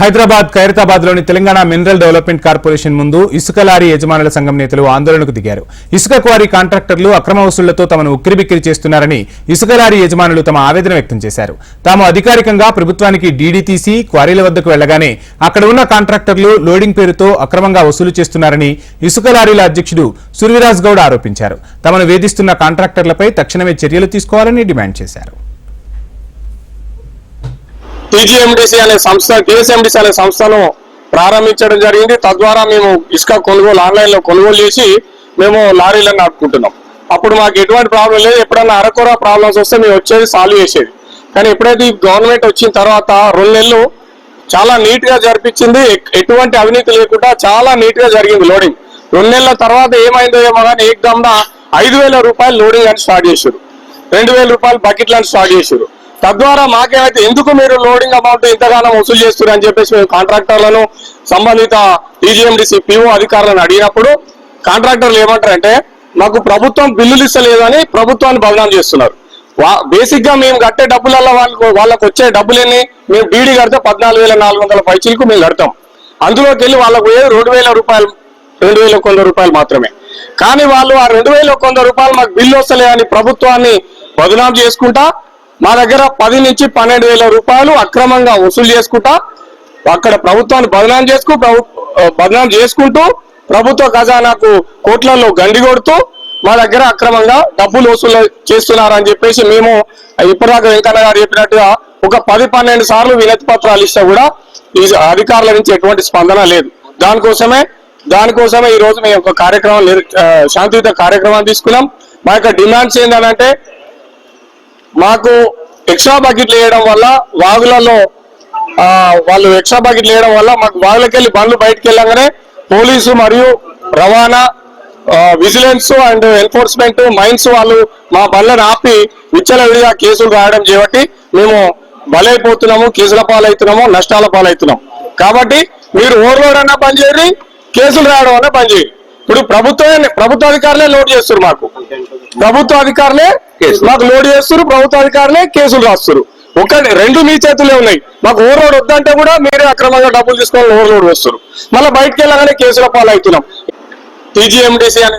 హైదరాబాద్ ఖైరతాబాద్లోని Telangana mineral development corporation ముందు ఇసుక లారీ యజమానుల సంఘం నేతలు ఆందోళనకు దిగారు. ఇసుక క్వారీ కాంట్రాక్టర్లు అక్రమ వసూళ్ళతో తమను ఉక్కిరిబిక్కిరి చేస్తున్నారని ఇసుక లారీ యజమానులు తమ ఆవేదన వ్యక్తం చేశారు. తాము అధికారికంగా ప్రభుత్వానికి డీడీ తీసి క్వారీల వద్దకు వెళ్ళగానే అక్కడ ఉన్న కాంట్రాక్టర్లు లోడింగ్ పేరుతో అక్రమంగా వసూలు చేస్తున్నారని ఇసుక లారీల అధ్యక్షుడు సుర్విరాజ్ గౌడ్ ఆరోపించారు. తమను వేధిస్తున్న కాంట్రాక్టర్లపై తక్షణమే చర్యలు తీసుకోవాలని డిమాండ్ చేశారు. టీజీఎండిసి అనే సంస్థ టీఎస్ఎండిసి అనే సంస్థను ప్రారంభించడం జరిగింది. తద్వారా మేము ఇసుక కొనుగోలు ఆన్లైన్లో కొనుగోలు చేసి మేము లారీలను నడుపుకుంటున్నాం అప్పుడు మాకు ఎటువంటి ప్రాబ్లం లేదు. ఎప్పుడన్నా అరకొర ప్రాబ్లమ్స్ వస్తే మేము వచ్చేది సాల్వ్ చేసేది. కానీ ఎప్పుడైతే ఈ గవర్నమెంట్ వచ్చిన తర్వాత రెండు నెలలు చాలా నీట్గా జరిపించింది ఎటువంటి అవినీతి లేకుండా చాలా నీట్గా జరిగింది లోడింగ్. రెండు నెలల తర్వాత ఏమైందో ఏమో కానీ ఏకదమ్న ఐదు వేల రూపాయలు లోడింగ్ అని స్టార్ట్ చేశారు. రెండు వేల రూపాయలు బకెట్లను స్టార్ట్ చేశారు. తద్వారా మాకేమైతే ఎందుకు మీరు లోడింగ్ అమౌంట్ ఇంతగానో వసూలు చేస్తారు అని చెప్పేసి మేము కాంట్రాక్టర్లను సంబంధిత టీజీఎండిసి పిఓ అధికారులను అడిగినప్పుడు కాంట్రాక్టర్లు ఏమంటారంటే మాకు ప్రభుత్వం బిల్లులు ఇస్తలేదని ప్రభుత్వాన్ని బదనాం చేస్తున్నారు. బేసిక్గా మేము కట్టే డబ్బులలో వాళ్ళకు వాళ్ళకు వచ్చే డబ్బులన్నీ మేము డీడీ కడితే పద్నాలుగు వేల నాలుగు వందల పైచీలకు మేము కడతాం. అందులోకి వెళ్ళి వాళ్ళకు పోయేది రెండు వేల రూపాయలు రెండు వేల కొంద రూపాయలు మాత్రమే. కానీ వాళ్ళు ఆ రెండు వేల కొంద రూపాయలు మాకు బిల్లు వస్తలే అని ప్రభుత్వాన్ని బదనాం చేసుకుంటా మా దగ్గర పది నుంచి పన్నెండు వేల రూపాయలు అక్రమంగా వసూలు చేసుకుంటా అక్కడ ప్రభుత్వాన్ని బదనాం చేసుకు బదనాం చేసుకుంటూ ప్రభుత్వ ఖజానాకు కోట్లలో గండి కొడుతూ మా దగ్గర అక్రమంగా డబ్బులు వసూలు చేస్తున్నారని చెప్పేసి మేము ఇప్పటిదాకా వెంకన్న గారు చెప్పినట్టుగా ఒక పది పన్నెండు సార్లు వినతి పత్రాలు ఇస్తే కూడా ఈ అధికారుల నుంచి ఎటువంటి స్పందన లేదు. దానికోసమే దానికోసమే ఈ రోజు మేము ఒక కార్యక్రమం నిర్- శాంతియుత కార్యక్రమాన్ని తీసుకున్నాం. మా యొక్క డిమాండ్స్ ఏంటంటే మాకు ఎక్స్ట్రా బకెట్లు వేయడం వల్ల వాగులలో వాళ్ళు ఎక్స్ట్రా బకెట్లు వేయడం వల్ల మాకు వాగులకి వెళ్ళి బండ్లు బయటకు వెళ్ళగానే పోలీసు మరియు రవాణా విజిలెన్స్ అండ్ ఎన్ఫోర్స్మెంట్ మైన్స్ వాళ్ళు మా బండ్లను ఆపి విచ్చలవిడిగా కేసులు రాయడం చేయబట్టి మేము బలైపోతున్నాము కేసుల పాలవుతున్నాము నష్టాల పాలవుతున్నాం కాబట్టి మీరు ఓవర్లోడ్ అన్నా పనిచేయరు కేసులు రాయడం అన్నా పనిచేయరు ఇప్పుడు ప్రభుత్వమే ప్రభుత్వ అధికారులే లోడ్ చేస్తారు మాకు. ప్రభుత్వ అధికారులే మాకు లోడ్ చేస్తారు ప్రభుత్వ అధికారులే కేసులు రాస్తారు ఒకటి రెండు మీ చేతులే ఉన్నాయి. మాకు ఓవర్లోడ్ వద్దంటే కూడా మీరే అక్రమంగా డబ్బులు తీసుకొని ఓవర్లోడ్ వస్తారు మళ్ళీ బయటకు వెళ్ళగానే కేసుల పాలు అవుతున్నాం టీజీఎండిసి అనే.